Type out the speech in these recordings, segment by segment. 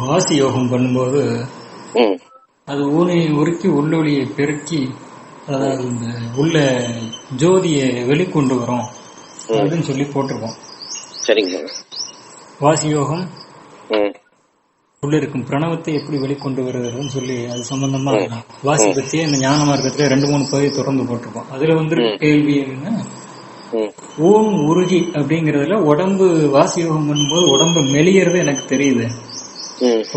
வாசி யோகம் பண்ணும்போது அது ஊனை உருக்கி உள்ளொளியை பெருக்கி அதாவது இந்த உள்ள ஜோதியை வெளிக்கொண்டு வரும். அப்படின்னு சொல்லி போட்டிருக்கோம். சரிங்க. வாசி யோகம் உள்ள இருக்கும் பிரணவத்தை எப்படி வெளிக்கொண்டு வருகிறதுன்னு சொல்லி அது சம்பந்தமா வாசி பத்தியே இந்த ஞான மார்க்கத்துல ரெண்டு மூணு பகுதி தொடர்ந்து போட்டிருக்கோம். அதுல வந்து கேள்வி என்ன ம். ஊன் உருகி அப்படிங்கறதுல உடம்பு வாசி யோகம் பண்ணும்போது உடம்பு மெலியறது எனக்கு தெரியுது.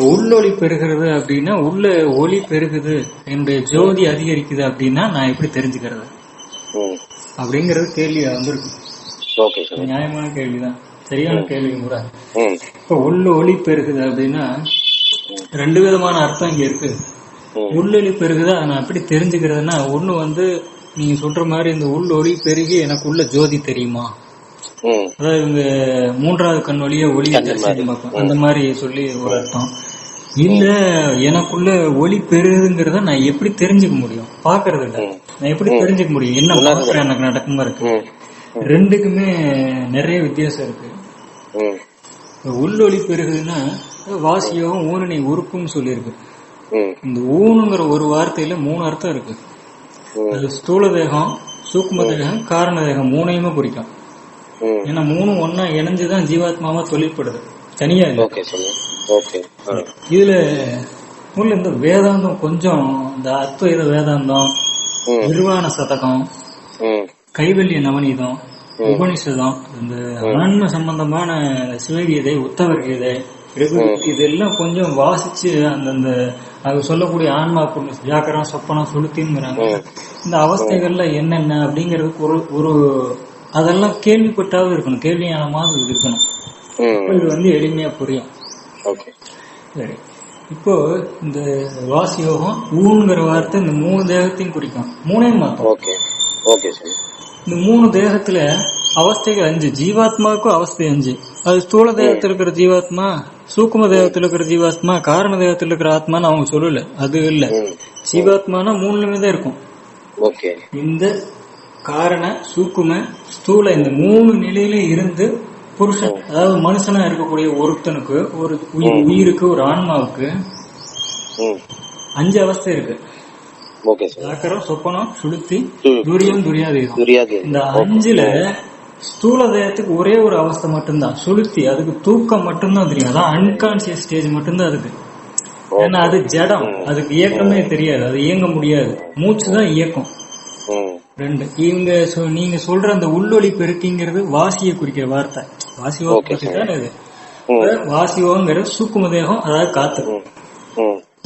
உள்ளொளி பெருகிறது அப்படின்னா உள்ள ஒளி பெருகுது என்னுடைய ஜோதி அதிகரிக்குது அப்படின்னா நான் எப்படி தெரிஞ்சுக்கிறது? அப்படிங்கறது கேள்வி வந்திருக்கு. நியாயமான கேள்விதான். சரியான கேள்வி கூட இப்ப உள்ள ஒளி பெருகுது அப்படின்னா ரெண்டு விதமான அர்த்தம் இங்க இருக்கு. உள்ளொளி பெருகுதா? நான் எப்படி தெரிஞ்சுக்கிறதுனா ஒண்ணு வந்து நீங்க சொல்ற மாதிரி இந்த உள் ஒளி பெருகி எனக்கு உள்ள ஜோதி தெரியுமா? அதாவது இவங்க மூன்றாவது கண் வழியா ஒளி தரிசனம் பார்ப்போம். அந்த மாதிரி சொல்லி ஒரு அர்த்தம். இல்ல எனக்குள்ள ஒளி பெருகுதுங்கிறத நான் எப்படி தெரிஞ்சுக்க முடியும்? பாக்குறது இல்ல. நான் எப்படி தெரிஞ்சுக்க முடியும்? என்ன பாக்குறேன் எனக்கு நடக்குமா இருக்கு? ரெண்டுக்குமே நிறைய வித்தியாசம் இருக்கு. உள்ளொளி பெருகுதுன்னா வாசியோகம் ஊனனை உறுப்புன்னு சொல்லியிருக்கு. இந்த ஊனுங்கிற ஒரு வார்த்தையில மூணு அர்த்தம் இருக்கு. அது ஸ்தூல தேகம் சூக்கும தேகம் காரண தேகம் மூணையுமே குறிக்கும். ஏன்னா மூணும் ஒன்னா இணைஞ்சுதான் ஜீவாத்மாவா தொழிற்படுது தனியா இதுல உள்ள இந்த வேதாந்தம் கொஞ்சம் இந்த அத்வைத வேதாந்தம் நிர்வாண சதகம் கைவல்ய நவநீதம் உபனிஷதம் இந்த ஆன்ம சம்பந்தமான சிவகீதை உத்தவர் கீதை இதெல்லாம் கொஞ்சம் வாசிச்சு அந்தந்த அது சொல்லக்கூடிய ஆன்மா புண்ணு ஜாக்கரம் சொப்பனம் சுளுத்தின்ங்கிறாங்க இந்த அவஸ்தைகள்ல என்னென்ன அப்படிங்கறதுக்கு ஒரு ஒரு அதெல்லாம் கேள்விப்பட்டாவது இருக்கணும். கேள்வியான மாதிரி இருக்கணும் இது வந்து எளிமையா புரியும். சரி. இப்போ இந்த வாசி யோகம் ஊங்கிற வார்த்தை இந்த மூணு தேகத்தையும் குறிக்கும். மூணையும் மாத்தம். ஓகே. Okay sir. இந்த மூணு தேகத்துல அவஸ்தைகள் அஞ்சு. ஜீவாத்மாவுக்கும் அவஸ்தை அஞ்சு. அது ஸ்தூல தேகத்துல இருக்கிற ஜீவாத்மா சூக்கும தேகத்துல இருக்கிற ஜீவாத்மா காரண தேகத்துல இருக்கிற ஆத்மான்னு அவங்க சொல்லல. அது இல்ல. ஜீவாத்மானா மூணுலயுமே தான் இருக்கும். இந்த காரண சூக்கும ஸ்தூல இந்த மூணு நிலையில இருந்து புருஷன் அதாவது மனுஷனா இருக்கக்கூடிய ஒருத்தனுக்கு ஒரு உயிர் உயிருக்கு ஒரு ஆன்மாவுக்கு அஞ்சு அவஸ்தை இருக்கு. ஜாக்கரம் சொப்பனம் சுளுத்தி. துரியம் துரியாதீதம் துரியாது இந்த அஞ்சுல ஸ்தூல தேகத்துக்கு ஒரே ஒரு அவஸ்தை மட்டும்தான். சுளுத்தி அதுக்கு தூக்கம் மட்டும்தான் தெரியும். அதான் அன்கான்சியஸ் ஸ்டேஜ் மட்டும்தான் அதுக்கு ஏன்னா அது ஜடம். அதுக்கு இயக்கமே தெரியாது. அது இயங்க முடியாது. மூச்சு தான் இயக்கம். ரெண்டு. இவங்க நீங்க சொல்ற அந்த உள்ளொளி பெருக்கிங்கிறது வாசியை குறிக்கிற வார்த்தை. வாசிவோ பத்தி தானே இது ம். வாசிவோங்கிறது சூக்கும தேகம் அதாவது காத்து.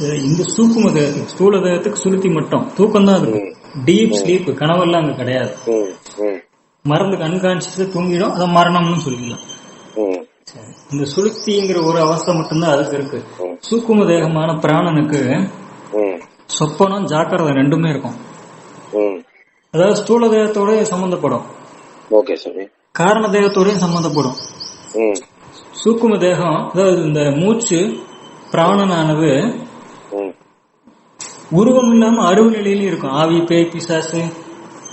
இந்த சூக்கும தேகத்துக்கு ஸ்தூல தேகத்துக்கு சுளுத்தி மட்டும். தூக்கம் தான் அதுக்கு. டீப் ஸ்லீப் கனவெல்லாம் அங்க கிடையாது. ம். ம். மறந்துக்கு அன்கான்சியஸ் தூங்கிடும் அதை மரணம்னு சொல்லிக்கலாம். இந்த சுளுத்திங்கிற ஒரு அவஸ்தை மட்டும்தான் அதுக்கு இருக்கு. சூக்கும தேகமான பிராணனுக்கு சொப்பனம் ஜாக்கிரதை ரெண்டுமே இருக்கும். அதாவது ஸ்தூல தேகத்தோட சம்பந்தப்படும். Okay sir. காரண தேகத்தோடயும் சம்பந்தப்படும். சூக்கும தேகம் அதாவது இந்த மூச்சு பிராணனானது உருவம் இல்லாம அருவு நிலையிலயும் இருக்கும். ஆவி பேய் பிசாசு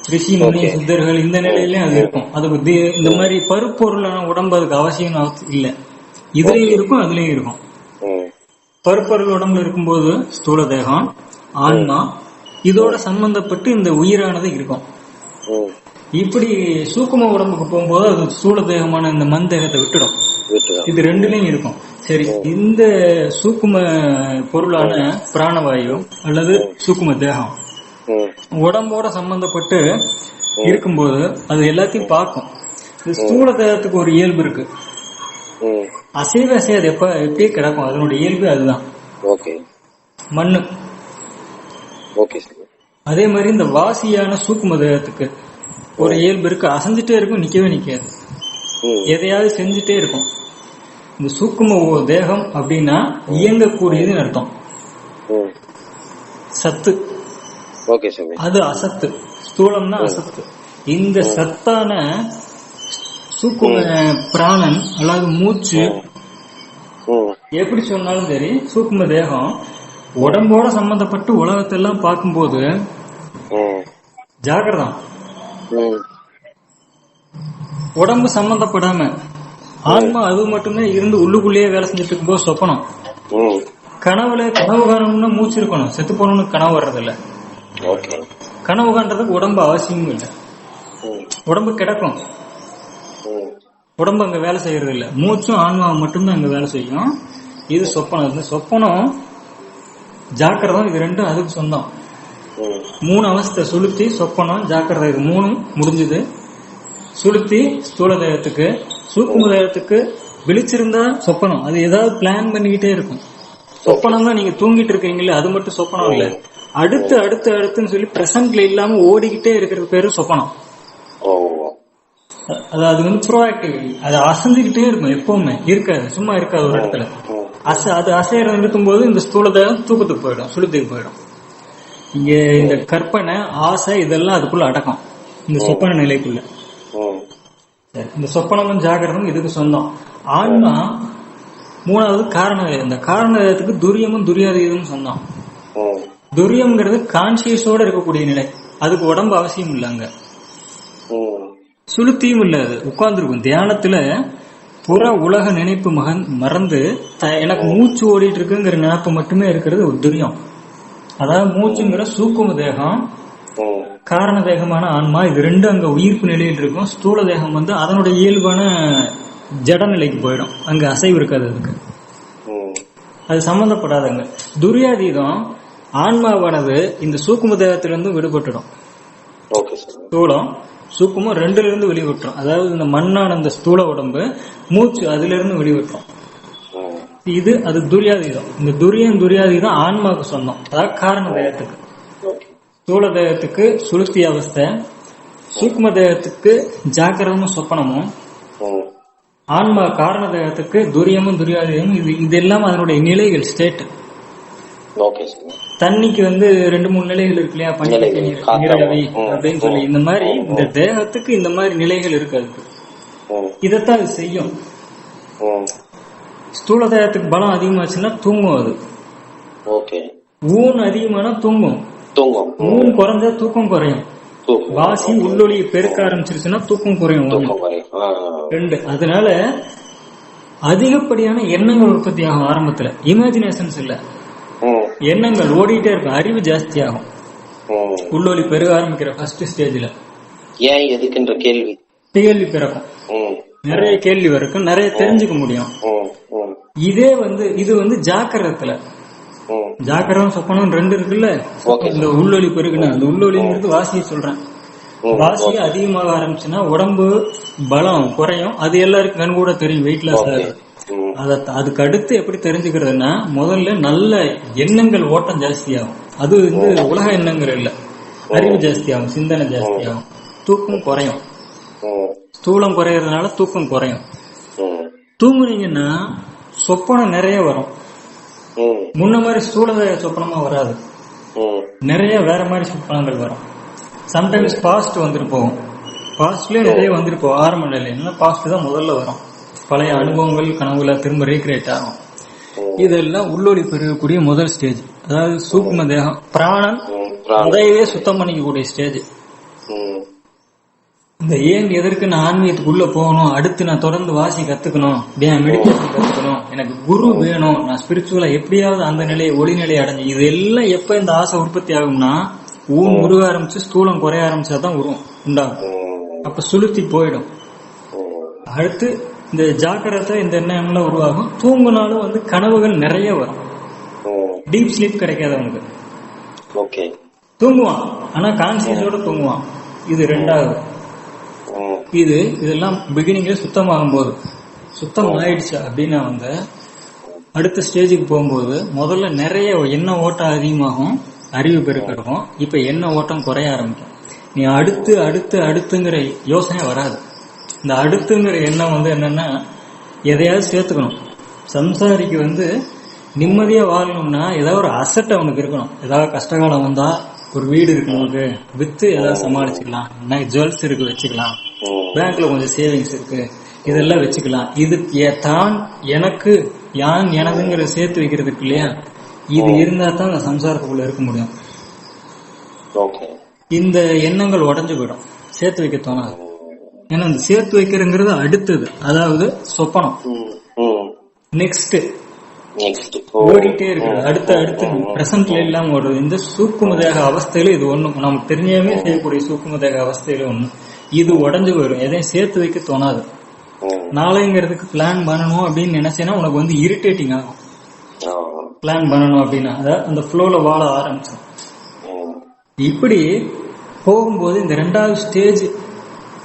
ரிஷி முனி சித்தர்கள் இந்த நிலையிலயும் அது இருக்கும். அதுக்கு இந்த மாதிரி பருப்பொருளான உடம்பு அதுக்கு அவசியம் அவசி- இல்ல. இதுலயும் இருக்கும் அதுலயும் இருக்கும். பருப்பொருள் உடம்புல இருக்கும்போது ஸ்தூல தேகம் ஆன்மா இதோட சம்பந்தப்பட்டு இந்த உயிரானது இருக்கும். இப்படி சூக்கும உடம்புக்கு போகும்போது அது ஸ்தூல தேகமான இந்த மண் தேகத்தை விட்டுடும். இது ரெண்டுலயும் இருக்கும். சரி இந்த சூக்கும பொருளான பிராணவாயு அல்லது சூக்கும தேகம் உடம்போட சம்பந்தப்பட்டு இருக்கும்போது அது எல்லாத்தையும் பார்க்கும். ஸ்தூல தேகத்துக்கு ஒரு இயல்பு இருக்கு. அசைவ அசையாது எப்ப எப்படியே கிடக்கும். அதனுடைய இயல்பு அதுதான். மண்ணு. ஓகே சார் அதே மாதிரி இந்த வாசியான சூக்கும தேகத்துக்கு ஒரு இயல்பு இருக்கு. அசைஞ்சிட்டே இருக்கும் நிக்கவே நிக்காது. ம் எதையாவது செஞ்சுட்டே இருக்கும். இந்த சூக்கும தேகம் அப்படின்னா இயங்கக்கூடியதுன்னு அர்த்தம். ம் சத்து. ஓகே சார் அது அசத்து. ஸ்தூலம்னா அசத்து. இந்த சத்தான சூக்கும பிராணன் அதாவது மூச்சு எப்படி சொன்னாலும் சரி சூக்கும தேகம் உடம்போட சம்பந்தப்பட்டு உலகத்தெல்லாம் பார்க்கும்போது ஜாகிரதம் உடம்பு சம்பந்தப்படாம ஆன்மா அது மட்டுமே இருந்து உள்ளுக்குள்ளேயே வேலை செஞ்சுட்டு இருக்கும்போது சொப்பனம் கனவுல கனவு காணணும்னா மூச்சு இருக்கணும். செத்து போகணும்னு கனவு வர்றது இல்ல கனவு காண்றதுக்கு உடம்பு அவசியமும் இல்லை. உடம்பு கிடக்கும். உடம்பு அங்க வேலை செய்யறது இல்ல மூச்சும் ஆன்மாவும் மட்டும்தான் அங்க வேலை செய்யும். இது சொப்பனம். சொப்பனம் ஜாக்கிரதம் இது ரெண்டும் அதுக்கு சொந்தம். மூணு அவஸ்தை சுளுத்தி சொப்பனம் ஜாக்கிரதை. இது மூணும் முடிஞ்சது. சுளுத்தி ஸ்தூல தேகத்துக்கு சூக்கும தேகத்துக்கு விழிச்சிருந்தா சொப்பனம். அது ஏதாவது பிளான் பண்ணிக்கிட்டே இருக்கும். சொப்பனம் தான் நீங்க தூங்கிட்டு இருக்கீங்களே அது மட்டும் சொப்பனம் இல்ல. அடுத்து அடுத்து அடுத்துன்னு சொல்லி பிரசன்ட்ல இல்லாம ஓடிக்கிட்டே இருக்கிறது பேரு சொப்பனம். அது அது வந்து ப்ரோஆக்டிவ் அது அசந்துக்கிட்டே இருக்கும் எப்பவுமே. இருக்காது சும்மா இருக்காது ஒரு இடத்துல. அச அது அசையறது இருக்கும்போது இந்த ஸ்தூல தேகம் தூக்கத்துக்கு போயிடும் சுளுத்துக்கு போயிடும். இங்க இந்த கற்பனை ஆசை இதெல்லாம் அதுக்குள்ள அடக்கம். இந்த சொப்பன நிலைக்குள்ள. இந்த சொப்பனமும் ஜாகிரதமும் இதுக்கு சொந்தம். ஆன்மா மூணாவது காரண. இந்த காரண வேதத்துக்கு துரியமும் துரியாதீதமும் சொந்தம். துரியம்ங்கிறது கான்சியஸோட இருக்கக்கூடிய நிலை. அதுக்கு உடம்பு அவசியம் இல்லை அங்க சுளுத்தியும் இல்ல அது. உட்கார்ந்துருக்கும் தியானத்துல புற உலக நினைப்பு மகன் மறந்து எனக்கு மூச்சு ஓடிட்டு இருக்குங்கிற நினைப்பு மட்டுமே இருக்கிறது ஒரு துரியம். அதாவது மூச்சுங்கிற சூக்கும தேகம் காரண தேகமான ஆன்மா இது ரெண்டும் அங்க உயிர்ப்பு நிலையில் இருக்கும். ஸ்தூல தேகம் வந்து அதனுடைய இயல்பான ஜட நிலைக்கு போயிடும். அங்க அசைவு இருக்காது அதுக்கு. அது சம்பந்தப்படாதங்க. துரியாதீதம் ஆன்மாவானது இந்த சூக்கும தேகத்திலிருந்து விடுபட்டுடும். ஸ்தூலம் சூக்குமம் ரெண்டுல இருந்து வெளிவிட்டுரும் அதாவது இந்த மண்ணான அந்த ஸ்தூல உடம்பு மூச்சு அதுல இருந்து வெளிவிட்டுரும் இது அது துரியாதீதம். இந்த துரியம் துரியாதீதம் ஆன்மாவுக்கு சொந்தம். அதாவது காரண தேகத்துக்கு. ஸ்தூல தேகத்துக்கு சுளுத்தி அவஸ்தை சூக்ம தேகத்துக்கு ஜாக்கிரதமும் சொப்பனமும் ஆன்மா காரண தேகத்துக்கு துரியமும் துரியாதீதமும் இது இது எல்லாம் அதனுடைய நிலைகள் ஸ்டேட் ஓகே சார் தண்ணிக்கு வந்து ரெண்டு மூணு நிலைகள் இருக்கு இல்லையா? பஞ்ச நிலைகள், நீர், காத்தா, நீராவி ம், அப்படின்னு சொல்லி இந்த மாதிரி இந்த தேகத்துக்கு இந்த மாதிரி நிலைகள் இருக்கு அதுக்கு. இதைத்தான் அது செய்யும். ஸ்தூல தேகத்துக்கு பலம் அதிகமாச்சுன்னா தூங்கும் அது. ஊன் அதிகமானா தூங்கும். தூங்கும். ஊன் குறைஞ்சா தூக்கம் குறையும். வாசி உள்ளொளியை பெருக்க ஆரம்பிச்சிருச்சுன்னா தூக்கம் குறையும். ரெண்டு. அதனால அதிகப்படியான எண்ணங்கள் உற்பத்தி ஆகும் ஆரம்பத்துல. இமேஜினேஷன்ஸ் இல்ல. எண்ணங்கள் ஓடிட்டே இருக்கும். அறிவு ஜாஸ்தி ஆகும் ம் உள்ளொளி பெருக ஆரம்பிக்கிற ஃபர்ஸ்ட் ஸ்டேஜ்ல ஏன் எதுக்குன்ற கேள்வி. கேள்வி பிறக்கும். நிறைய கேள்வி வரைக்கும் நிறைய தெரிஞ்சுக்க முடியும். இதே வந்து இது வந்து ஜாக்கிரதத்துல. ம் ஜாக்கிரதம் சொப்பனம் ரெண்டு இருக்குல்ல. இந்த உள்ளொளி பெருகுனா அந்த உள்ளொளிங்கிறது வாசியை சொல்றேன். வாசி அதிகமாக ஆரம்பிச்சுன்னா உடம்பு பலம் குறையும். அது எல்லாருக்கும் கண் கூட தெரியும் வெயிட் லாஸ் அத அதுக்கு அடுத்து எப்படி தெரிஞ்சுக்கிறதுனா முதல்ல நல்ல எண்ணங்கள் ஓட்டம் ஜாஸ்தியாகும். அது வந்து உலக எண்ணங்கள் இல்ல. அறிவு ஜாஸ்தியாகும் சிந்தனை ஜாஸ்தியாகும். தூக்கம் குறையும். ஸ்தூலம் குறையறதுனால தூக்கம் குறையும். தூங்குனீங்கன்னா சொப்பனம் நிறைய வரும். முன்ன மாதிரி ஸ்தூல சொப்பனமா வராது. நிறைய வேற மாதிரி சொப்பனங்கள் வரும். சம்டைம்ஸ் பாஸ்ட் வந்துட்டு போகும். பாஸ்ட்லயே நிறைய வந்துட்டு போகும். ஆரம்ப நிலையில. பாஸ்ட் தான் முதல்ல வரும். பழைய அனுபவங்கள் கனவுல திரும்ப ரீக்ரியேட் ஆகும். இதெல்லாம் உள்ளொளி பெருகக்கூடிய முதல் ஸ்டேஜ் அதாவது சூக்ம தேகம் பிராணன் பிராணம். அதையவே சுத்தம் பண்ணிக்கக்கூடிய ஸ்டேஜ் இந்த ஏன் எதற்கு நான் ஆன்மீகத்துக்குள்ள போகணும்? அடுத்து நான் தொடர்ந்து வாசி கத்துக்கணும். மெடிடேஷன் கத்துக்கணும்? எனக்கு குரு வேணும். நான் ஸ்பிரிச்சுவலா எப்படியாவது அந்த நிலையை ஒளிநிலை அடைஞ்சு இது எல்லாம் எப்ப இந்த ஆசை உற்பத்தி ஆகும்னா ஊன் உருக ஆரம்பிச்சு ஸ்தூலம் குறைய ஆரம்பிச்சாதான் உருவம் உண்டாகும். அப்ப சுளுத்தி போயிடும். அடுத்து இந்த ஜாக்கிரதை இந்த எண்ணம்லாம் உருவாகும். தூங்குனாலும் வந்து கனவுகள் நிறைய வரும். டீப் ஸ்லீப் கிடைக்காது அவனுக்கு ஓகே. தூங்குவான். ஆனா கான்சியஸோட தூங்குவான். இது ரெண்டாவது. இது இதெல்லாம் பிகினிங்ல சுத்தமாகும் போது சுத்தம் ஆயிடுச்சு அப்படின்னா வந்து அடுத்த ஸ்டேஜுக்கு போகும்போது முதல்ல நிறைய எண்ண ஓட்டம் அதிகமாகும். அறிவு பெருக்கெடுக்கும். இப்ப எண்ண ஓட்டம் குறைய ஆரம்பிக்கும். நீ அடுத்து அடுத்து அடுத்துங்கிற யோசனை வராது. இந்த அடுத்துங்கிற எண்ணம் வந்து என்னன்னா எதையாவது சேர்த்துக்கணும். சம்சாரிக்கு வந்து நிம்மதியா வாழணும்னா ஏதாவது ஒரு அசட் அவனுக்கு இருக்கணும். ஏதாவது கஷ்டகாலம் வந்தா ஒரு வீடு இருக்கு நமக்கு. வித்து ஏதாவது சமாளிச்சுக்கலாம். ஜுவல்ஸ் இருக்கு வச்சுக்கலாம். பேங்க்ல கொஞ்சம் சேவிங்ஸ் இருக்கு. இதெல்லாம் வச்சுக்கலாம். இது தான் எனக்கு யான் எனதுங்கிற சேர்த்து வைக்கிறதுக்கு இல்லையா? இது இருந்தா தான் அந்த சம்சாரத்துக்குள்ள இருக்க முடியும். இந்த எண்ணங்கள் உடைஞ்சு போயிடும். சேர்த்து வைக்க தோணாது. ஏன்னா இந்த சேர்த்து வைக்கிறங்கிறது அடுத்தது. அதாவது சொப்பனம். நெக்ஸ்ட் ஓடிட்டே இருக்கு அடுத்த அடுத்து பிரசன்ட்ல இல்லாம ஓடுறது. இந்த சூக்கும தேக அவஸ்தையில இது ஒண்ணும். நமக்கு தெரிஞ்சாமே செய்யக்கூடிய சூக்கும தேக அவஸ்தையில ஒண்ணு இது உடஞ்சு போயிடும். எதையும் சேர்த்து வைக்க தோணாது. நாளைங்கிறதுக்கு பிளான் பண்ணணும் அப்படின்னு நினைச்சேன்னா உனக்கு வந்து இரிட்டேட்டிங் ஆகும். பிளான் பண்ணணும் அப்படின்னா. அதாவது அந்த ஃப்ளோல வாழ ஆரம்பிச்சோம் இப்படி போகும்போது இந்த ரெண்டாவது ஸ்டேஜ்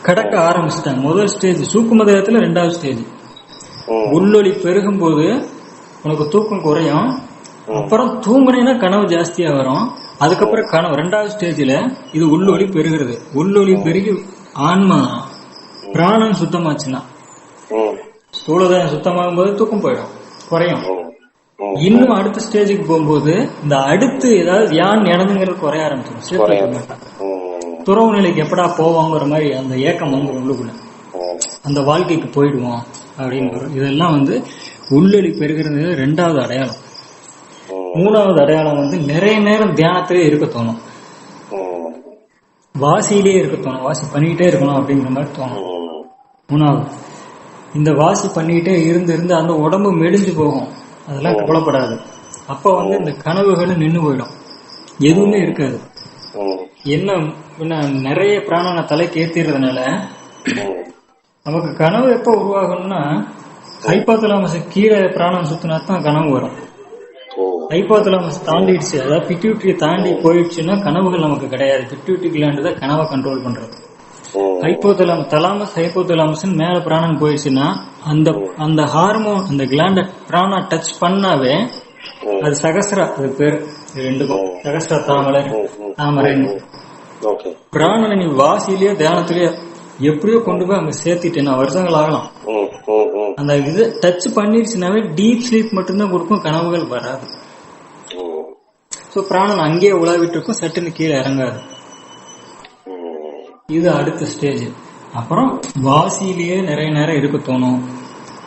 கடக்க ஆரம்பிச்சிட்டாங்க. முதல் ஸ்டேஜ் சூக்கும தேகத்துல ரெண்டாவது ஸ்டேஜ் உள்ளொளி பெருகும் போது உனக்கு தூக்கம் குறையும். அப்புறம் தூங்குனீங்கன்னா கனவு ஜாஸ்தியா வரும். அதுக்கப்புறம் கனவு ரெண்டாவது ஸ்டேஜ்ல இது உள்ளொளி பெருகிறது. உள்ளொளி பெருகி ஆன்மா பிராணம் சுத்தமாச்சுன்னா. ஸ்தூலதாயம் சுத்தமாகும் போது தூக்கம் போயிடும். குறையும். இன்னும் அடுத்த ஸ்டேஜுக்கு போகும்போது இந்த அடுத்து ஏதாவது யான் இடதுங்கிறது குறைய ஆரம்பிச்சிடும். துறவு நிலைக்கு எப்படா போவோங்கிற மாதிரி அந்த ஏக்கம் வந்து உள்ளுக்குள்ள. அந்த வாழ்க்கைக்கு போயிடுவோம் வரும். இதெல்லாம் வந்து உள்ளொளி பெருகிறது ரெண்டாவது அடையாளம். மூணாவது அடையாளம் வந்து நிறைய நேரம் தியானத்திலே இருக்க தோணும். வாசியிலே இருக்க தோணும். வாசி பண்ணிக்கிட்டே இருக்கணும் அப்படிங்கிற மாதிரி தோணும். மூணாவது இந்த வாசி பண்ணிக்கிட்டே இருந்து இருந்து அந்த உடம்பு மெலிஞ்சு போகும். அதெல்லாம் கவலைப்படாது. அப்ப வந்து இந்த கனவுகளும் நின்னு போயிடும். எதுவுமே இருக்காது. என்ன நிறைய பிராணனை தலைக்கு ஏத்திடுறதுனால நமக்கு கனவு எப்ப உருவாகும்னா ஹைப்போதலாமஸ் கீழே பிராணம் சுத்தினா தான் கனவு வரும். ஹைப்போதலாமஸ் தாண்டிடுச்சு. அதாவது பிட்யூட்டரி தாண்டி போயிடுச்சுன்னா கனவுகள் நமக்கு கிடையாது. பிட்யூட்டரி கிளாண்டு தான் கனவை கண்ட்ரோல் பண்றது. ஹைப்போதலாம் தலாமஸ் ஹைப்போதலாமஸ் மேல பிராணன் போயிடுச்சுன்னா அந்த அந்த ஹார்மோன் அந்த கிளாண்ட பிராணா டச் பண்ணாவே அது சகஸ்ரா அது பேர் ரெண்டுக்கும் சகஸ்ரா தாமரை தாமரைன்னு பிராணனை நீ வாசியிலேயோ தியானத்திலேயோ எப்படியோ கொண்டு போய் அங்க சேர்த்திட்டேன்னா வருஷங்கள் ஆகலாம். அந்த இது டச் பண்ணிடுச்சுனாவே டீப் ஸ்லீப் மட்டும்தான் கொடுக்கும் கனவுகள் வராது. சோ பிராணன் அங்கேயே உலாவிட்டு இருக்கும் சட்டுன்னு கீழே இறங்காது. இது அடுத்த ஸ்டேஜ் அப்புறம் வாசியிலேயே நிறைய நேரம் இருக்க தோணும்.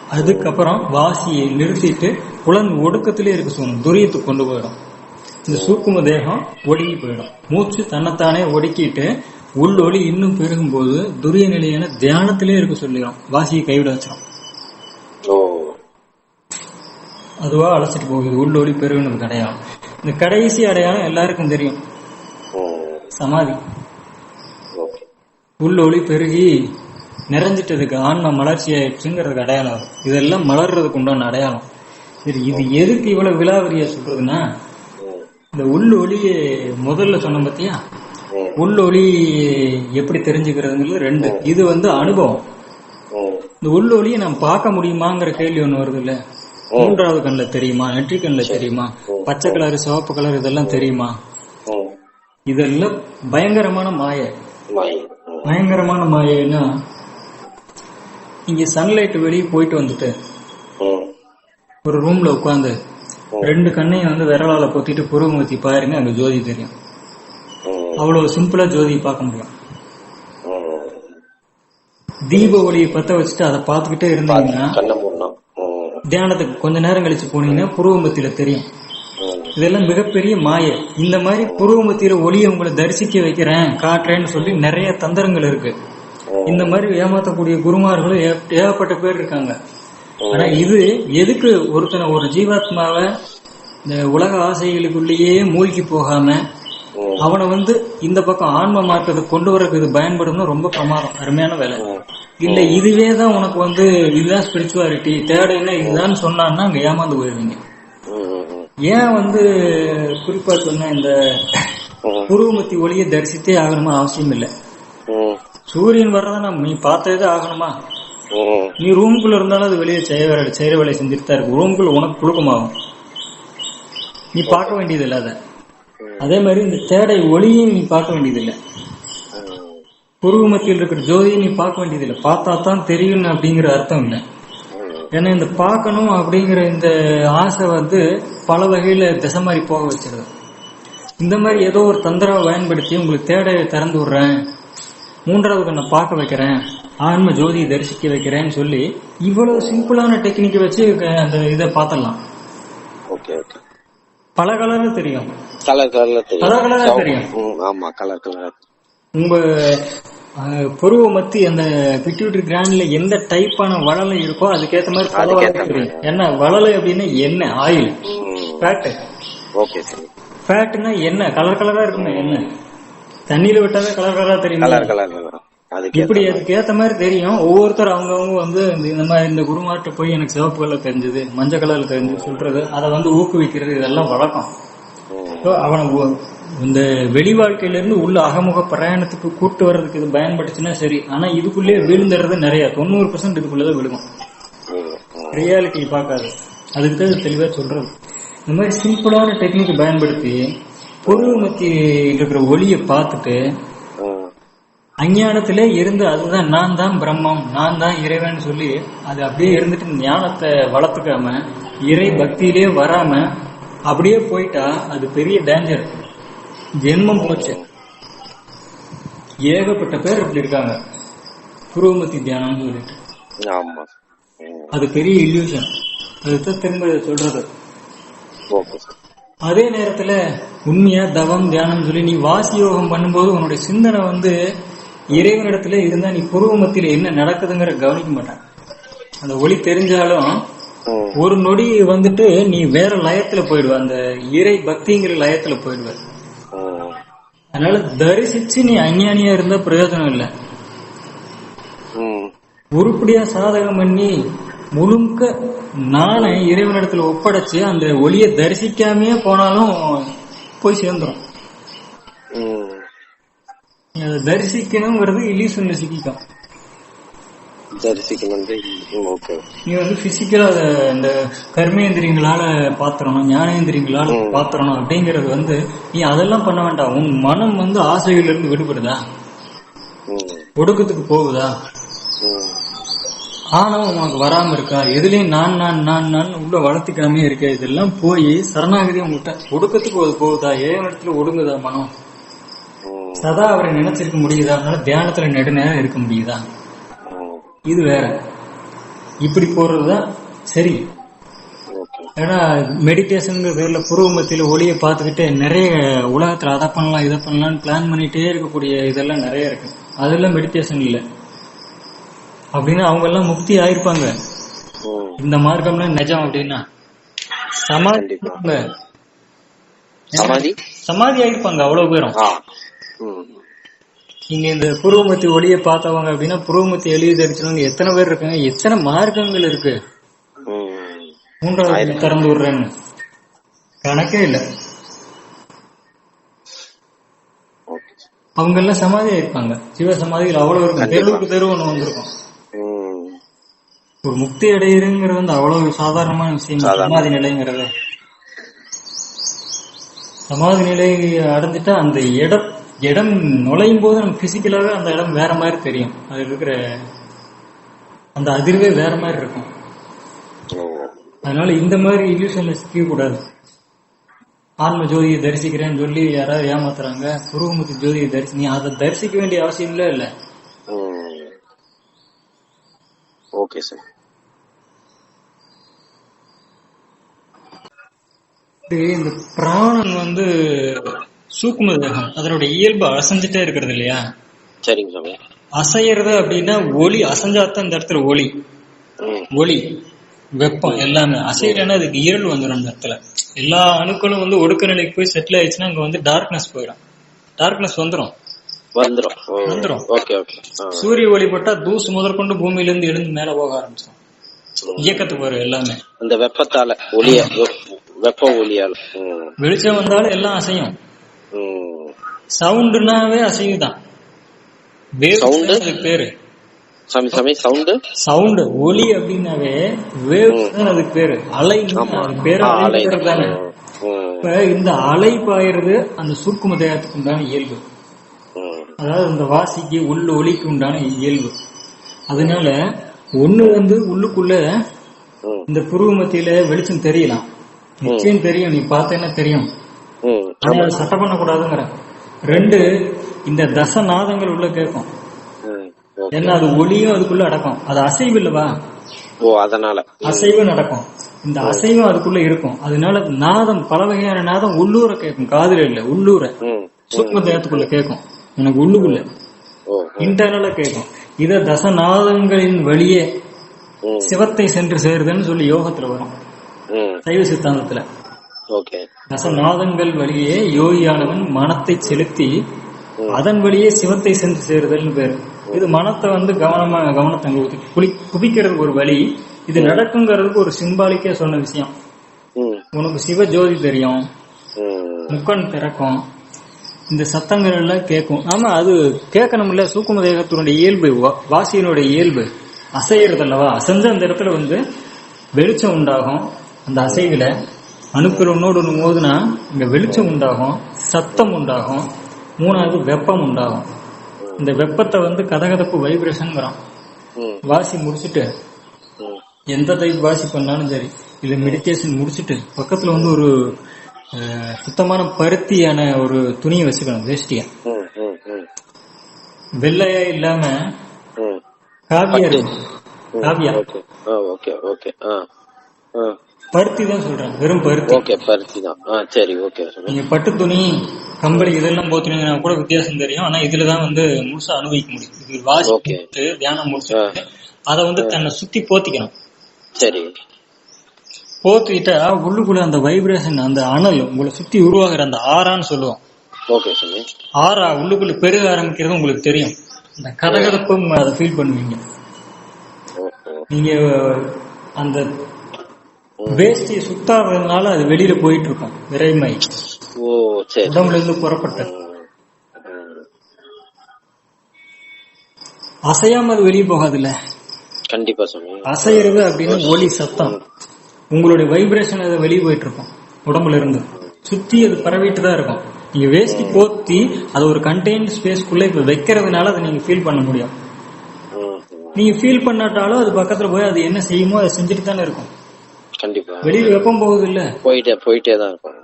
அதுக்கப்புறம் வாசியை நிறுத்திட்டு புலன் ஒடுக்கத்திலே இருக்க தோணும். துரியத்துக்கு கொண்டு போயிடும். இந்த சூக்கும தேகம் ஒடுங்கி போயிடும். மூச்சு தன்னைத்தானே ஒடுக்கிட்டு உள்ளொளி இன்னும் பெருகும்போது துரிய நிலையான தியானத்திலே இருக்க சொல்லிடும் வாசியை கைவிட வச்சிடும் அதுவா அழைச்சிட்டு போகுது. உள்ளொளி பெருகுனது அடையாளம் இந்த கடைசி அடையாளம் எல்லாருக்கும் தெரியும். சமாதி. உள்ளொளி பெருகி நிறைஞ்சிட்டதுக்கு ஆன்மா மலர்ச்சி ஆயிடுச்சுங்கிறதுக்கு அடையாளம். இதெல்லாம் மலர்றதுக்கு உண்டான அடையாளம். சரி இது எதுக்கு இவ்வளவு விலாவரியா சொல்றதுன்னா இந்த உள்ளொளியை முதல்ல சொன்ன பத்தியா? உள்ளொளி எப்படி தெரிஞ்சுக்கிறதுங்கிறது ரெண்டு. இது வந்து அனுபவம். இந்த உள்ளொளியை நம்ம பார்க்க முடியுமாங்கிற கேள்வி ஒண்ணு வருது இல்ல மூன்றாவது கண்ணுல தெரியுமா? நெற்றி கண்ணுல தெரியுமா? பச்சை கலர் சிவப்பு கலர் இதெல்லாம் தெரியுமா? இதெல்லாம் பயங்கரமான மாயை. பயங்கரமான மாயைன்னா இங்க சன்லைட் வெளியே போயிட்டு வந்துட்டு ஒரு ரூம்ல உட்காந்து ரெண்டு கண்ணையும் வந்து விரலால பொத்திட்டு புருவமூர்த்தி பாருங்க அங்க ஜோதி தெரியும். அவ்வளவு சிம்பிளா ஜோதி பார்க்க முடியும். தீப ஒளியை பத்த வச்சுட்டு அதை பார்த்துக்கிட்டே இருந்தீங்கன்னா தியானத்துக்கு கொஞ்ச நேரம் கழிச்சு போனீங்கன்னா புருவமத்தியில தெரியும். இதெல்லாம் மிகப்பெரிய மாயை. இந்த மாதிரி புருவமத்தியில ஒளியை உங்களை தரிசிக்க வைக்கிறேன் காட்டுறேன்னு சொல்லி நிறைய தந்திரங்கள் இருக்கு. இந்த மாதிரி ஏமாத்தக்கூடிய குருமார்களும் ஏகப்பட்ட பேர் இருக்காங்க. ஆனா இது எதுக்கு ஒருத்தனை ஒரு ஜீவாத்மாவை இந்த உலக ஆசைகளுக்குள்ளேயே மூழ்கி போகாம அவனை வந்து இந்த பக்கம் ஆன்ம மார்க்கத்தை கொண்டு வரதுக்கு இது பயன்படும்னா ரொம்ப பிரமாதம் அருமையான வேலை. இல்ல இதுவே தான் உனக்கு வந்து இதுதான் ஸ்பிரிச்சுவாலிட்டி தேடைன்னா இதுதான் சொன்னான்னா அங்க ஏமாந்து போயிருவீங்க. ஏன் வந்து குறிப்பா சொன்ன இந்த புருவமத்தி ஒளியை தரிசித்தே ஆகணுமா அவசியம் இல்ல. சூரியன் வர்றத நம்ம நீ பார்த்ததே ஆகணுமா? நீ ரூம்குள்ள இருந்தாலும் அது வெளியே செய்ய வேலை செய்யற வேலையை செஞ்சுட்டு தான் இருக்கும் ரூம்குள்ள உனக்கு புழுக்கமாகும் நீ பார்க்க வேண்டியது இல்ல அதை. அதே மாதிரி இந்த தேடை ஒளியும் நீ பார்க்க வேண்டியது இல்லை புருவ மத்தியில் இருக்கிற ஜோதியை நீ பார்க்க வேண்டியது இல்லை பார்த்தா தான் தெரியும் அப்படிங்கிற அர்த்தம் இல்லை. ஏன்னா இந்த பார்க்கணும் அப்படிங்கிற இந்த ஆசை வந்து பல வகையில திசை மாதிரி போக வச்சிருது. இந்த மாதிரி ஏதோ ஒரு தந்திராவை பயன்படுத்தி உங்களுக்கு தேடையை திறந்து விடுறேன். மூன்றாவது கண்ணை பார்க்க வைக்கிறேன். ஆன்ம ஜோதியை தரிசிக்க வைக்கிறேன்னு சொல்லி இவ்வளவு சிம்பிளான டெக்னிக்கை வச்சு அந்த இதை பார்த்துடலாம். Okay okay. பல கலர்ல தெரியும். கலர் கலர்ல கலர் கலரா தெரியும். தெரியும் ஆமா கலர் கலர். உங்க புருவ மத்தி அந்த பிட்யூட்டரி கிராண்ட்ல எந்த டைப்பான வளலை இருக்கோ அதுக்கேத்த மாதிரி பல வகை தெரியும். என்ன வளலை அப்படின்னா எண்ணெய் ஆயில் ம். ஃபேட் ஓகே சாமி ஃபேட்னா என்ன? கலர் கலரா இருக்குமே என்ன? தண்ணியில விட்டாவே கலர் கலரா தெரியும்? Colour colour. அதுக்கு இப்படி அதுக்கு ஏத்த மாதிரி தெரியும். ஒவ்வொருத்தர் அவங்கவங்க வந்து இந்த- மாதிரி இந்த குருமாட்ட போய் எனக்கு சிவப்பு கலர் தெரிஞ்சது மஞ்சள் கலர்ல தெரிஞ்சது சொல்றது அதை வந்து ஊக்குவிக்கிறது இதெல்லாம் வழக்கம். அவனை இந்த வெளி வாழ்க்கையில இருந்து உள்ள அகமுக பிரயாணத்துக்கு கூட்டு வர்றதுக்கு இது பயன்பட்டுச்சுன்னா சரி ஆனா இதுக்குள்ளே விழுந்துறது நிறைய தொண்ணூறு பர்சன்ட் இதுக்குள்ளதான் விழுகும். ரியாலிட்டி பார்க்காது. அதுக்கு தான் தெளிவா சொல்றது. இந்த மாதிரி சிம்பிளான டெக்னிக் பயன்படுத்தி பொருள் மத்தி இருக்கிற ஒளியை பார்த்துட்டு அஞ்ஞானத்திலே இருந்து அதுதான் நான் தான் பிரம்மம் நான் தான் இறைவன் சொல்லி அது அப்படியே இருந்துட்டு ஞானத்தை வளர்த்துக்காம இறை பக்தியிலே வராம அப்படியே போயிட்டா அது பெரிய டேஞ்சர் ஜென்மம் போச்சு. ஏகப்பட்ட பேர் இப்படி இருக்காங்க. புருவமத்தி தியானம்னு சொல்லிட்டு. அது பெரிய இல்யூஷன் அதுதான் திரும்ப சொல்றது. அதே நேரத்துல உண்மையா தவம் தியானம் சொல்லி நீ வாசி யோகம் பண்ணும்போது உன்னுடைய சிந்தனை வந்து இறைவனிடத்துல இருந்தா நீ புருவ மத்தியில என்ன நடக்குதுங்கிற கவனிக்க மாட்டான். அந்த ஒளி தெரிஞ்சாலும் ஒரு நொடி வந்துட்டு நீ வேற லயத்துல போயிடுவ. அந்த இறை பக்திங்கிற லயத்துல போயிடுவ. அதனால தரிசிச்சு நீ அஞ்ஞானியா இருந்தா பிரயோஜனம் இல்லை. உருப்படியா சாதகம் பண்ணி முழுக்க நானே இறைவனிடத்துல ஒப்படைச்சு அந்த ஒளியை தரிசிக்காமயே போனாலும் போய் சேர்ந்துரும். தரிசிக்கணுங்கிறது இலீசன்ல சிக்கிக்கும் தரிசிக்கணும் ஓகே நீ வந்து பிசிக்கலா இந்த கர்மேந்திரியங்களால பாத்திரணும் ஞானேந்திரியங்களால. பாத்திரணும் அப்படிங்கறது வந்து நீ அதெல்லாம் பண்ண வேண்டாம். உன் மனம் வந்து ஆசையில இருந்து விடுபடுதா ஒடுக்கத்துக்கு போகுதா? ஆணவம் உனக்கு வராம இருக்கா? எதுலயும் நான் நான் நான் நான் உள்ள வளர்த்துக்காம இருக்க. இதெல்லாம் போய் சரணாகதி உங்ககிட்ட ஒடுக்கத்துக்கு போகுதா? ஏன் இடத்துல ஒடுங்குதா மனம்? சதா அவரை நினைச்சிருக்க முடியுதா? அதனால தியானத்துல நெடுநேரம் இருக்க முடியுதா. இது வேற. இப்படி போறதுதான் சரி. ஏன்னா மெடிடேஷன் பேர்ல புருவ மத்தியில ஒளியை பார்த்துக்கிட்டு நிறைய உலகத்துல அதை பண்ணலாம் இதை பண்ணலாம்னு பிளான் பண்ணிட்டே இருக்கக்கூடிய இதெல்லாம் நிறைய இருக்கு. அதெல்லாம் மெடிடேஷன் இல்ல. அப்படின்னா அவங்க எல்லாம் முக்தி ஆயிருப்பாங்க. இந்த மார்க்கம்னா நிஜம் அப்படின்னா. சமாதி. சமாதி? ஆயிருப்பாங்க அவ்வளவு பேரும். நீங்க இந்த புருவமத்தி ஒளியை பார்த்தவங்க அப்படின்னா புருவமத்தி எளிய தரிசனவங்க எத்தனை பேர் இருக்காங்க? எத்தனை மார்க்கங்கள் இருக்கு. மூன்றாவது திறந்து விடுறேன்னு கணக்கே இல்ல. அவங்க எல்லாம் சமாதி ஆயிருப்பாங்க. சிவ சமாதியில் அவ்வளவு இருக்கும். தெருவுக்கு தெரு ஒண்ணு வந்திருக்கும். ஒரு முக்தி அடையிறங்கிறது வந்து அவ்வளவு சாதாரணமான விஷயம். சமாதி நிலைங்கிறது. சமாதி நிலை அடைஞ்சிட்டா அந்த இடம் இடம் நுழையும் போது நமக்கு பிசிக்கலாவே அந்த இடம் வேற மாதிரி தெரியும். அது இருக்கிற அந்த அதிர்வே வேற மாதிரி இருக்கும். அதனால இந்த மாதிரி இல்யூஷன்ல சிக்க கூடாது ஆன்ம ஜோதியை தரிசிக்கிறேன்னு சொல்லி யாராவது ஏமாத்துறாங்க புருவமுத்தி ஜோதியை தரிசி நீ அதை தரிசிக்க வேண்டிய அவசியம் இல்ல இல்ல. ஓகே சார் இந்த பிராணன் வந்து சூக்கும தேகம் அதனுடைய இயல்பு அசைஞ்சிட்டே இருக்கிறது இல்லையா? சரிங்க சாமி. அசையறது அப்படின்னா ஒளி அசைஞ்சாதான் இந்த இடத்துல ஒளி. ஒளி வெப்பம் எல்லாமே. அசையலைன்னா அதுக்கு இருள் வந்துடும் அந்த இடத்துல. எல்லா அணுக்களும் வந்து ஒடுக்க நிலைக்கு போய் செட்டில் ஆயிடுச்சுன்னா அங்க வந்து டார்க்னஸ் போயிடும். டார்க்னஸ் வந்துடும் வந்துரும். ம், வந்துரும். ஓகே ஓகே ஆ, சூரிய ஒளி பட்டா தூசு முதற்கொண்டு பூமியில இருந்து எழுந்து மேல போக ஆரம்பிச்சிடும் இயக்கத்துக்கு வரும் எல்லாமே. அந்த வெப்பத்தால ஒளிய வெப்ப ஒளியால. வெளிச்சம் வந்தாலும் எல்லாம் அசையும். சவுண்டுனாவே அசையுதான் வேவ் Sound? அதுக்கு பேரு. சாமி சாமி சவுண்டு? சவுண்ட் ஒலி அப்படின்னாவே வேவ் தான் அதுக்கு பேரு. அலை அதுக்கு பேரு அலை. தானே. இப்ப இந்த அலை பாயிறது அந்த சூக்கும தேகத்துக்கு உண்டான இயல்பு. அதாவது இந்த வாசிக்கு உள்ள ஒலிக்கு உண்டான இயல்பு. அதனால ஒண்ணு வந்து உள்ளுக்குள்ள இந்த புருவ மத்தியில வெளிச்சம் தெரியலாம். நிச்சயம் தெரியும் நீ பார்த்தேன்னா தெரியும். ஆனா சட்டை பண்ணக்கூடாதுங்கிற ரெண்டு இந்த தசநாதங்கள் உள்ள கேட்கும். ஏன்னா அது ஒளியும் அதுக்குள்ள அடக்கும். அது அசைவு இல்லவா? ஓ அதனால. அசைவு நடக்கும். இந்த அசைவும் அதுக்குள்ள இருக்கும். அதனால நாதம் பல வகையான நாதம் உள்ளூர கேட்கும். காதுல இல்ல உள்ளூர. சூக்ம தேகத்துக்குள்ள கேட்கும். எனக்கு உள்ளுக்குள்ள இன்டர்னலா கேட்கும். இத தசநாதங்களின் வழியே ம். சிவத்தை சென்று சேருதுன்னு சொல்லி யோகத்துல வரும். சைவ சித்தாந்தத்துல. ஓகே தசநாதங்கள் வழியே யோகியானவன் மனத்தை செலுத்தி அதன் வழியே சிவத்தை சென்று சேருதல்னு பேரு. இது மனத்தை வந்து கவனமா கவனத்தை அங்க குளி- குவிக்கிறதுக்கு ஒரு வழி. இது நடக்குங்கிறதுக்கு ஒரு சிம்பாலிக்கா சொன்ன விஷயம். உனக்கு சிவ ஜோதி தெரியும். முக்கன் திறக்கும் இந்த சத்தங்கள் எல்லாம் கேட்கும். ஆமா அது கேட்கணும்ல சூக்கும தேகத்தினுடைய இயல்பு வாசியினுடைய இயல்பு. அசையறது அல்லவா அசைஞ்ச அந்த இடத்துல வந்து வெளிச்சம் உண்டாகும். அந்த அசைவுல அணுக்கள் ஒன்னோடு ஒன்று மோதுனா இங்க வெளிச்சம் உண்டாகும் சத்தம் உண்டாகும் மூணாவது வெப்பம் உண்டாகும். இந்த வெப்பத்தை வந்து கதகதப்பு வைப்ரேஷன்ங்கிறோம் வாசி முடிச்சுட்டு எந்த டைப் வாசி பண்ணாலும் சரி இல்ல மெடிடேஷன் முடிச்சிட்டு பக்கத்துல வந்து ஒரு சுத்தமான பருத்தியான ஒரு துணியை வச்சுக்கணும் வேஷ்டியா. வெள்ளையா இல்லாம காவியா காவியா? ஓகே. Okay okay. ஆ ஆ. பருத்தி தான் சொல்றேன் வெறும் பருத்தி. ஓகே பருத்தி தான். ஆ சரி ஓகே. நீங்க பட்டு துணி கம்பளி இதெல்லாம் போத்துனீங்கன்னா கூட வித்தியாசம் தெரியும். ஆனா இதுலதான் வந்து முழுசா அனுபவிக்க முடியும். இது வாசி Okay. முடிச்சுட்டு, தியானம் முடிச்சுட்டு அதை வந்து தன்னை சுத்தி போத்திக்கணும். சரி. போத்திக்கிட்டா உள்ளுக்குள்ள அந்த வைப்ரேஷன் அந்த அனல் உங்களை சுத்தி உருவாகிற அந்த ஆறான்னு சொல்லுவோம். ஓகே சாமி ஆறா உள்ளுக்குள்ள பெருக ஆரம்பிக்கிறது உங்களுக்கு தெரியும். அந்த கதகதப்பும் அதை ஃபீல் பண்ணுவீங்க. நீங்க அந்த வேஷ்டியை சுத்தாடுறதுனால அது வெளியில போயிட்டு இருக்கும் விரைமை. ஓ சரி உடம்புல இருந்து புறப்பட்டது. அசையாம அது வெளியே போகாதுல்ல? கண்டிப்பா சாமி. அசைறது அப்படின்னு ஒலி சத்தம். உங்களுடைய வைப்ரேஷன் அது வெளியே போயிட்டு இருக்கும் உடம்புல இருந்து. சுத்தி அது பரவிட்டு தான் இருக்கும். நீங்க வேஷ்டி போத்தி அது ஒரு கண்டெய்ன் ஸ்பேஸ்க்குள்ள இப்ப வைக்கிறதுனால அதை நீங்க ஃபீல் பண்ண முடியும். நீங்க ஃபீல் பண்ணாட்டாலும் அது பக்கத்துல போய் அது என்ன செய்யுமோ அதை செஞ்சுட்டு தானே இருக்கும். கண்டிப்பா. வெளியில வெப்பம் போகுது இல்ல போயிட்டே போயிட்டே தான் இருக்கும்.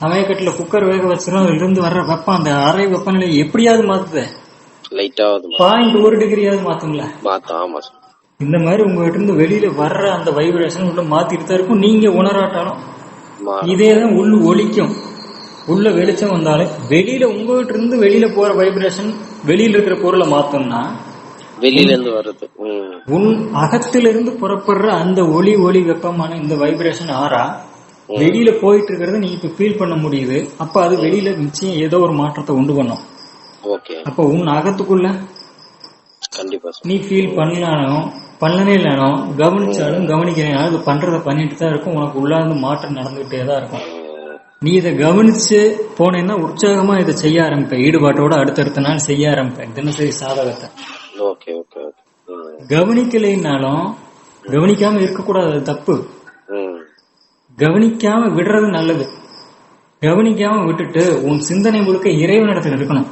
சமயக்கட்டுல குக்கர் வேக வச்சிடும் இருந்து வர்ற வெப்பம் அந்த அறை வெப்பநிலை எப்படியாவது மாத்துது? லைட்டாவது பாயிண்ட் ஒரு டிகிரியாவது மாத்துங்கள மாத்தம் ஆமா இந்த மாதிரி உங்ககிட்ட இருந்து வெளியில வர்ற அந்த வைப்ரேஷன் உள்ள மாத்திட்டு தான் இருக்கும். நீங்க உணராட்டாலும் மா இதேதான் உள்ள ஒலிக்கும். உள்ள வெளிச்சம் வந்தாலும் வெளியில உங்ககிட்ட இருந்து வெளியில போற வைப்ரேஷன் வெளியில இருக்கிற பொருளை மாத்தோம்னா வெளியில இருந்து வர்றது. உன் அகத்திலிருந்து புறப்படுற அந்த ஒளி ஒளி வெப்பமான இந்த வைப்ரேஷன் ஆறா வெளியில போயிட்டு இருக்கிறத நீ இப்ப ஃபீல் பண்ண முடியுது. அப்ப அது வெளியில நிச்சயம் ஏதோ ஒரு மாற்றத்தை உண்டு பண்ணும். அப்ப உன் அகத்துக்குள்ள கண்டிப்பா நீ ஃபீல் பண்ணலானோ பண்ணலே இல்லைனோ கவனிச்சாலும் கவனிக்கிறேனாலும் அது பண்றத பண்ணிட்டு தான் இருக்கும். உனக்கு உள்ளார்ந்து மாற்றம் நடந்துகிட்டே தான் இருக்கும். நீ இதை கவனிச்சு போனேன்னா உற்சாகமா இதை செய்ய ஆரம்பிப்ப ஈடுபாட்டோட அடுத்தடுத்த நாள் செய்ய ஆரம்பிப்ப தினசரி சாதகத்தை. கவனிக்கலைன்னாலும் கவனிக்காம இருக்கக்கூடாது தப்பு. கவனிக்காம விடுறது நல்லது. கவனிக்காம விட்டுட்டு உன் சிந்தனை முழுக்க இறைவனிடத்துல இருக்கணும்.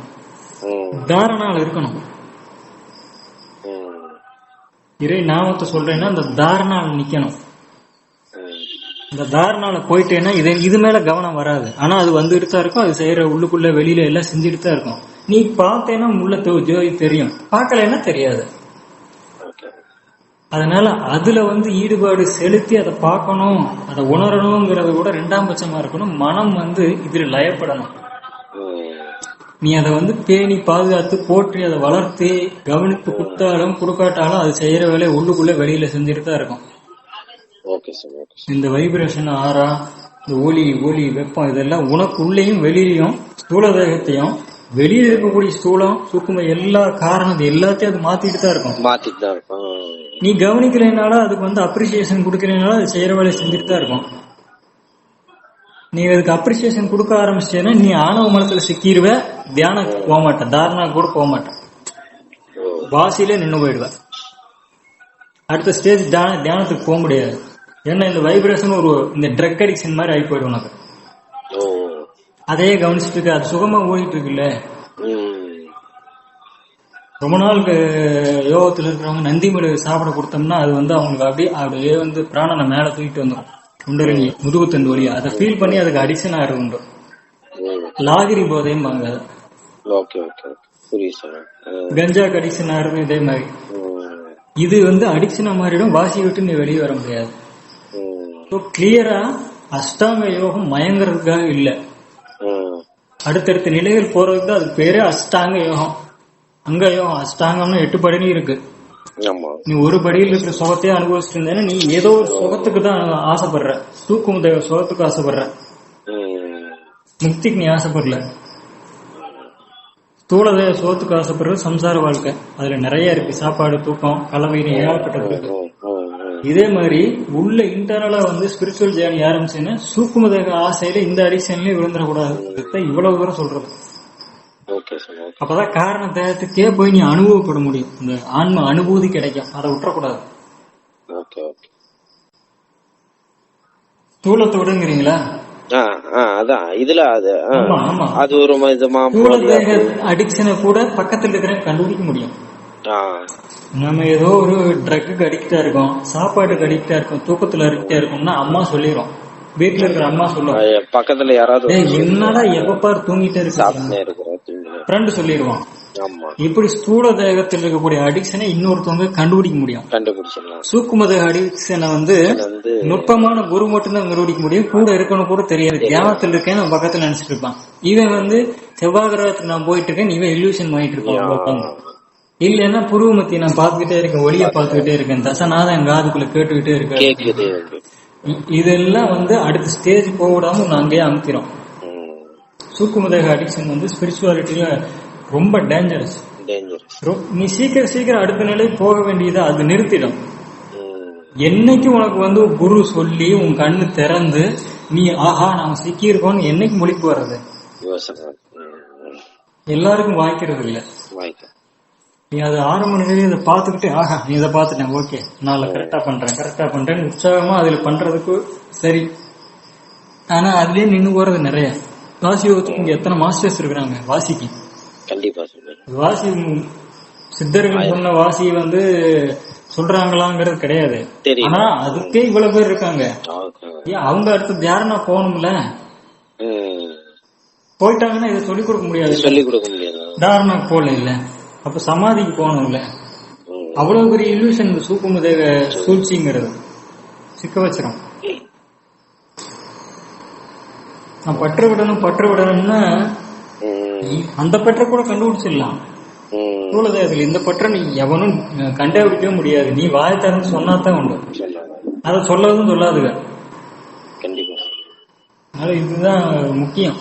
தாரணால இருக்கணும். இறை நாமத்தை சொல்றேன்னா அந்த தாரணால நிக்கணும். இந்த தாரணால போயிட்டேன்னா இது இது மேல கவனம் வராது. ஆனா அது வந்துட்டு தான் இருக்கும். அது செய்யற உள்ளுக்குள்ள வெளியில எல்லாம் செஞ்சுட்டு தான் இருக்கும். நீ பார்த்தேன்னா உள்ள தெ- ஜோதி தெரியும். பார்க்கலைன்னா தெரியாது. அதனால அதுல வந்து ஈடுபாடு செலுத்தி அதை பார்க்கணும் அதை உணரணுங்கிறத கூட ரெண்டாம் பட்சமா இருக்கணும். மனம் வந்து இதுல லயப்படணும். நீ அதை வந்து பேணி பாதுகாத்து போற்றி அதை வளர்த்து கவனிப்பு கொடுத்தாலும் கொடுக்காட்டாலும் அது செய்யற வேலையை உள்ளுக்குள்ள வெளியில செஞ்சுட்டு தான் இருக்கும். இந்த வைப்ரேஷன் ஆறா இந்த ஒலி ஒலி வெப்பம் இதெல்லாம் உனக்கு உள்ளேயும் வெளியிலையும் ஸ்தூல தேகத்தையும் வெளியில இருக்கக்கூடிய ஸ்தூலம் சூக்கும எல்லா காரணம் இது எல்லாத்தையும் அது மாத்திட்டு தான் இருக்கும். மாத்திட்டு தான் இருக்கும். நீ கவனிக்கலைனாலும் அதுக்கு வந்து அப்ரிசியேஷன் கொடுக்கலைனாலும் அது செய்யற வேலையை செஞ்சுட்டு தான் இருக்கும். நீ அதுக்கு அப்ரிசியேஷன் கொடுக்க ஆரம்பிச்சேன்னா நீ ஆணவ மனத்துல சிக்கிடுவ தியானத்துக்கு போக மாட்டேன். தாரணா கூட போக மாட்டேன். வாசியிலே நின்னு போயிடுவ. அடுத்த ஸ்டேஜ் தியானத்துக்கு போக முடியாது. ஏன்னா இந்த வைப்ரேஷன் ஒரு இந்த ட்ரக் அடிக்ஷன் மாதிரி ஆகி போயிடும் உனக்கு. அதையே கவனிச்சுட்டு இருக்க அது சுகமா ஓடிட்டு இருக்குல்ல. ரொம்ப நாள் யோகத்துல இருக்கிறவங்க நந்தி மீடு சாப்பிட கொடுத்தோம்னா அது வந்து அவங்களுக்கு அப்படியே அப்படியே வந்து பிராணனை மேல தூக்கிட்டு வந்துடும் உண்டரங்கி முதுகுத்தண்டு வழியா அதை ஃபீல் பண்ணி அதுக்கு உண்டு ம். லாகிரி போதையும் வாங்க. கஞ்சாக்கு அடிக்ஷன் ஆகிறது இதே மாதிரி. இது வந்து அடிக்ஷனா மாறிடும் வாசி விட்டு நீ வெளியே வர முடியாது கிளியரா அஷ்டாங்க யோகம் மயங்குறதுக்காக இல்ல. அடுத்தடுத்த நிலைகள் போறதுக்கு தான் அதுக்கு பேரே அஷ்டாங்க யோகம். அங்கேயும் அஷ்டாங்கம்னு எட்டு படிலையும் இருக்கு. நீ ஒரு படியில் இருக்கிற சுகத்தையே அனுபவிச்சுட்டு இருந்தேன்னா நீ ஏதோ ஒரு சுகத்துக்கு தான் ஆசைப்படுற. தூக்கும் தேவ சுகத்துக்கு ஆசைப்படுற. முக்திக்கு நீ ஆசைப்படல. தேவ சுகத்துக்கு ஆசைப்படுறது சம்சார வாழ்க்கை. அதுல நிறைய இருக்கு. சாப்பாடு தூக்கம் கலவைன்னு ஏகப்பட்டது இருக்கு. இதே மாதிரி உள்ள இன்டர்னலா வந்து ஸ்பிரிச்சுவல் ஜேர்னி ஆரம்பிச்சுன்னா சூக்கும தேக ஆசையில இந்த அடிக்ஷன்லயும் விழுந்துடக்கூடாது இவ்வளவு தூரம் சொல்றது. அப்பதான் காரண தேகத்துக்கே போய் நீ அனுபவப்பட முடியும். இந்த ஆன்ம அனுபூதி கிடைக்கும். அதை விட்டுறக்கூடாது. ஓகே ஓகே தூளத்தை விடுங்கிறீங்களா அதான். இதுல அது ஒரு அடிக்ஷனை கூட பக்கத்துல இருக்கிற கண்டுபிடிக்க முடியும். நம்ம ஏதோ ஒரு ட்ரக்குக்கு அடிக்டா இருக்கோம் சாப்பாட்டுக்கு அடிக்டா இருக்கோம் தூக்கத்துல அடிக்டா இருக்கோம்னா அம்மா சொல்லிரும் வீட்டுல இருக்கிற அம்மா சொல்லுவோம் அது பக்கத்துல யாராவது என்னடா எப்ப பாரு தூங்கிட்டே இருக்க. ஃப்ரெண்டு சொல்லிடுவான். இப்படி ஸ்தூல தேகத்தில் இருக்கக்கூடிய அடிக்ஷனை இன்னொருத்தவங்க கண்டுபிடிக்க முடியும். கண்டுபிடிச்சிடலாம். சூக்கும தேக அடிக்ஷனை வந்து நுட்பமான குரு மட்டும்தான் கண்டுபிடிக்க முடியும். கூட இருக்கணும் கூட தெரியாது. தியானத்தில் இருக்கேன் பக்கத்துல நினைச்சிட்டு இருப்பான். இவன் வந்து செவ்வாய் கிரகத்துக்கு நான் போயிட்டு இருக்கேன் இவன் இல்யூஷன் பண்ணிட்டு இருப்பான். இல்லைன்னா புருவமத்தி நான் பார்த்துக்கிட்டே இருக்கேன் ஒளிய பார்த்துக்கிட்டே இருக்கேன். தசநாதம் என் காதுக்குள்ள கேட்டுக்கிட்டே இருக்கேன் இதெல்லாம் வந்து அடுத்த ஸ்டேஜ் போக விடாம அங்கேயே அமுக்கிறோம் ம். சூக்குமதேக அடிக்ஷன் வந்து ஸ்பிரிச்சுவாலிட்டியில ரொம்ப டேஞ்சரஸ் நீ சீக்கிரம் சீக்கிரம் அடுத்த நிலை போக வேண்டியதை அது நிறுத்திடும். என்னைக்கு உனக்கு வந்து குரு சொல்லி உன் கண்ணு திறந்து நீ ஆஹா நாம சிக்கி இருக்கோம்னு என்னைக்கு முழிப்பு வர்றது. எல்லாருக்கும் வாய்க்கிறது இல்ல. நீ அது ஆரம்ப நிலையில இதை பார்த்துக்கிட்டு ஆஹா நீ இதை பார்த்துட்டேன் ஓகே நான் கரெக்டா பண்றேன் கரெக்டா பண்றேன்னு உற்சாகமா அதுல பண்றதுக்கு சரி. ஆனா அதுலயே நின்னு போறது நிறைய. வாசி யோகத்துக்கு இங்க எத்தனை மாஸ்டர்ஸ் இருக்கிறாங்க? வாசிக்கு. கண்டிப்பா சொல்லுங்க வாசி சித்தர்கள் சொன்ன வாசி வந்து சொல்றாங்களாங்கிறது கிடையாது. ஆனா அதுக்கே இவ்வளவு பேர் இருக்காங்க. அவங்க அடுத்து தியானம் போகணும்ல? போயிட்டாங்கன்னா இதை சொல்லிக் கொடுக்க முடியாது. சொல்லிக் கொடுக்க முடியாது. தாரணாக்கு போகல இல்ல. அப்ப சமாதிக்கு போகணும்ல ம். அவ்வளவு பெரிய இல்லூஷன் இந்த சூக்கும தேக சூழ்ச்சிங்கிறது சிக்க வச்சிரும் நான் பற்ற விடணும் பற்ற விடணும்னா. அந்த பற்ற கூட கண்டுபிடிச்சிடலாம் ம். சூழதேகத்தில் இந்த பற்ற நீ எவனும் கண்டுபிடிக்கவே முடியாது நீ வாய் திறந்து சொன்னாதான் உண்டு. அதை சொல்லதும் சொல்லாதுங்க கண்டிப்பா இதுதான் முக்கியம்